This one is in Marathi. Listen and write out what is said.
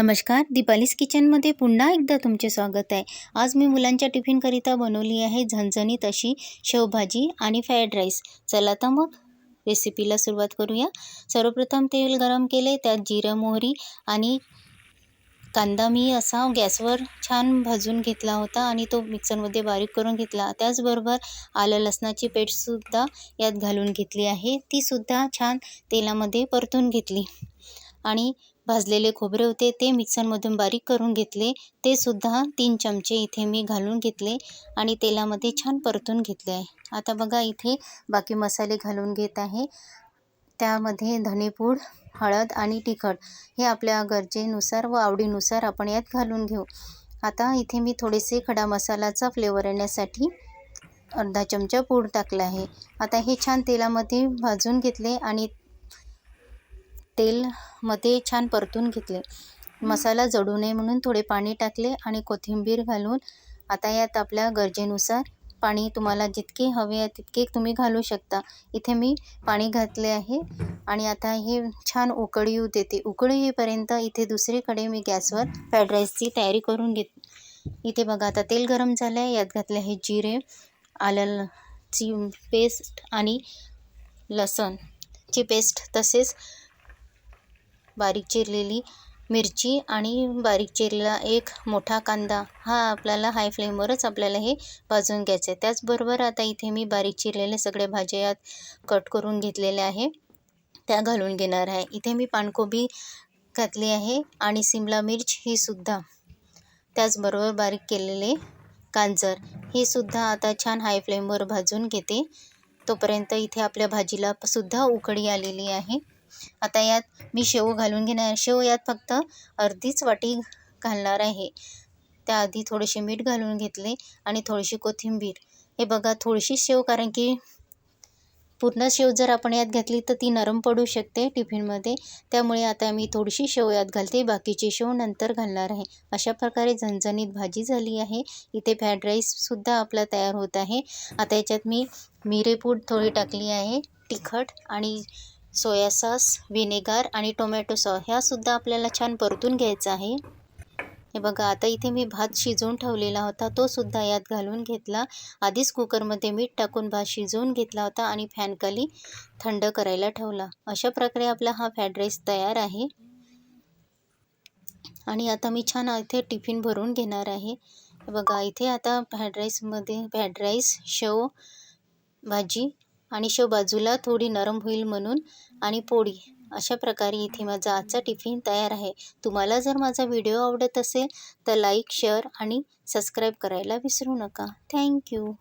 नमस्कार दीपालीस किचनमध्ये पुन्हा एकदा तुमचे स्वागत आहे. आज मी मुलांच्या टिफिनकरिता बनवली आहे झणझणीत अशी शेवभाजी आणि फ्राईड राईस. चला तर मग रेसिपीला सुरुवात करूया. सर्वप्रथम तेल गरम केले त्यात जिरं मोहरी आणि कांदा. मी असा गॅसवर छान भाजून घेतला होता आणि तो मिक्सरमध्ये बारीक करून घेतला. त्याचबरोबर आलं लसणाची पेस्टसुद्धा यात घालून घेतली आहे. तीसुद्धा छान तेलामध्ये परतून घेतली. आणि भाजलेले खोबरे होते ते मिक्सरमधून बारीक करून घेतले. ते सुद्धा तीन चमचे इथे मी घालून घेतले आणि तेलामध्ये छान परतून घेतले आहे. आता बघा इथे बाकी मसाले घालून घेत आहे. त्यामध्ये धनेपूड हळद आणि तिखट हे आपल्या गरजेनुसार व आवडीनुसार आपण यात घालून घेऊ. आता इथे मी थोडेसे खडा मसालाचा फ्लेवर येण्यासाठी अर्धा चमचा पूड टाकला आहे. आता हे छान तेलामध्ये भाजून घेतले आणि तेलमध्ये छान परतून घेतले. मसाला जळू नये म्हणून थोडे पाणी टाकले आणि कोथिंबीर घालून आता यात आपल्या गरजेनुसार पाणी तुम्हाला जितके हवे आहे तितके तुम्ही घालू शकता. इथे मी पाणी घातले आहे आणि आता हे छान उकळी येऊ देते. उकळी येईपर्यंत इथे दुसरीकडे मी गॅसवर फ्राईड राईसची तयारी करून घेत इथे बघा आता तेल गरम झालं आहे यात घातले आहे जिरे आल्याची पेस्ट आणि लसणची पेस्ट तसेच बारीक चिरलेली मिरची आणि बारीक चिरलेला एक मोठा कांदा हा आपल्याला हाय फ्लेमवरच आपल्याला हे भाजून घ्यायचं आहे त्याचबरोबर आता इथे मी बारीक चिरलेले सगळे भाज्या यात कट करून घेतलेले आहे. त्या घालून घेणार आहे. इथे मी पानकोबी घातली आहे आणि सिमला मिर्च ही सुद्धा. त्याचबरोबर बारीक केलेले गाजर हे सुद्धा आता छान हाय फ्लेमवर भाजून घेते. तोपर्यंत इथे आपल्या भाजीला सुद्धा उकडी आलेली आहे. आता यात मी शेव घालून घेणार. शेव यात फक्त अर्धीच वाटी घालणार आहे. त्याआधी थोडेसे मीठ घालून घेतले आणि थोडीशी कोथिंबीर. हे बघा थोडीशी शेव कारण की पूर्ण शेव जर आपण यात घातली तर ती नरम पडू शकते टिफिनमध्ये. त्यामुळे आता मी थोडीशी शेव यात घालते. बाकीची शेव नंतर घालणार आहे. अशा प्रकारे झणझणीत भाजी झाली आहे. इथे फ्राईड राईससुद्धा आपला तयार होत आहे. आता याच्यात मी मिरेपूड थोडी टाकली आहे. तिखट आणि सोया सॉस व्हिनेगार आणि टोमॅटो सॉस ह्यासुद्धा आपल्याला छान परतून घ्यायचा आहे. हे बघा आता इथे मी भात शिजवून ठेवलेला होता तो सुद्धा यात घालून घेतला. आधीच कुकरमध्ये मीठ टाकून भात शिजवून घेतला होता आणि फॅनखाली थंड करायला ठेवला. अशा प्रकारे आपला हा फ्राईड राईस तयार आहे. आणि आता मी छान इथे टिफिन भरून घेणार आहे. बघा इथे आता फ्राईड राईसमध्ये फ्राईड राईस शेव भाजी आणि शेव बाजूला थोडी नरम होईल म्हणून आणि पोळी. अशा प्रकारे इथे माझा आजचा टिफिन तयार आहे. तुम्हाला जर माझा व्हिडिओ आवडत असेल तर लाईक शेअर आणि सबस्क्राईब करायला विसरू नका. थँक्यू.